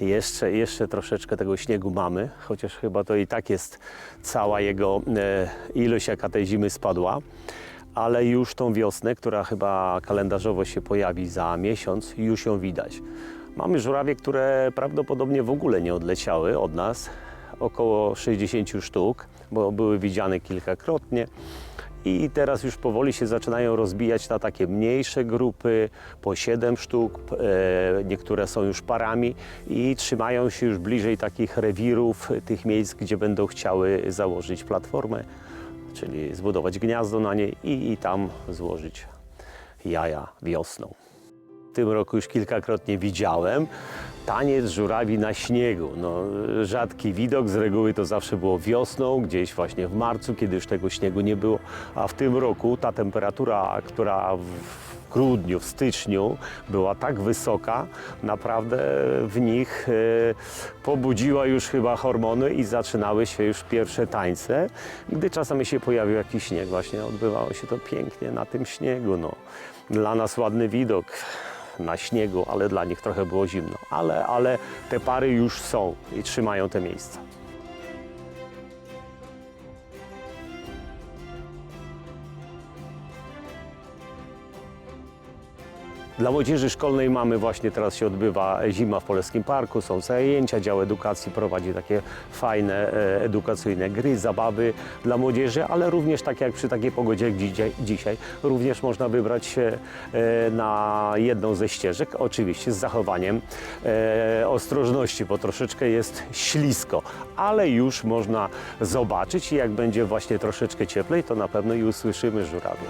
Jeszcze, jeszcze troszeczkę tego śniegu mamy, chociaż chyba to i tak jest cała jego e, ilość, jaka tej zimy spadła. Ale już tą wiosnę, która chyba kalendarzowo się pojawi za miesiąc, już ją widać. Mamy żurawie, które prawdopodobnie w ogóle nie odleciały od nas, około 60 sztuk, bo były widziane kilkakrotnie. I teraz już powoli się zaczynają rozbijać na takie mniejsze grupy, po 7 sztuk, e, niektóre są już parami i trzymają się już bliżej takich rewirów, tych miejsc, gdzie będą chciały założyć platformę, czyli zbudować gniazdo na niej i, i tam złożyć jaja wiosną. Tym roku już kilkakrotnie widziałem taniec żurawi na śniegu. No, rzadki widok, z reguły to zawsze było wiosną, gdzieś właśnie w marcu, kiedy już tego śniegu nie było. A w tym roku ta temperatura, która w grudniu, w styczniu była tak wysoka, naprawdę w nich e, pobudziła już chyba hormony i zaczynały się już pierwsze tańce. Gdy czasami się pojawił jakiś śnieg, właśnie odbywało się to pięknie na tym śniegu. No. Dla nas ładny widok na śniegu, ale dla nich trochę było zimno. Ale, ale te pary już są i trzymają te miejsca. Dla młodzieży szkolnej mamy właśnie teraz się odbywa zima w Polskim Parku, są zajęcia, dział edukacji prowadzi takie fajne e, edukacyjne gry, zabawy dla młodzieży, ale również tak jak przy takiej pogodzie jak dzisiaj, dzisiaj również można wybrać się e, na jedną ze ścieżek, oczywiście z zachowaniem e, ostrożności, bo troszeczkę jest ślisko, ale już można zobaczyć i jak będzie właśnie troszeczkę cieplej, to na pewno i usłyszymy żurawie.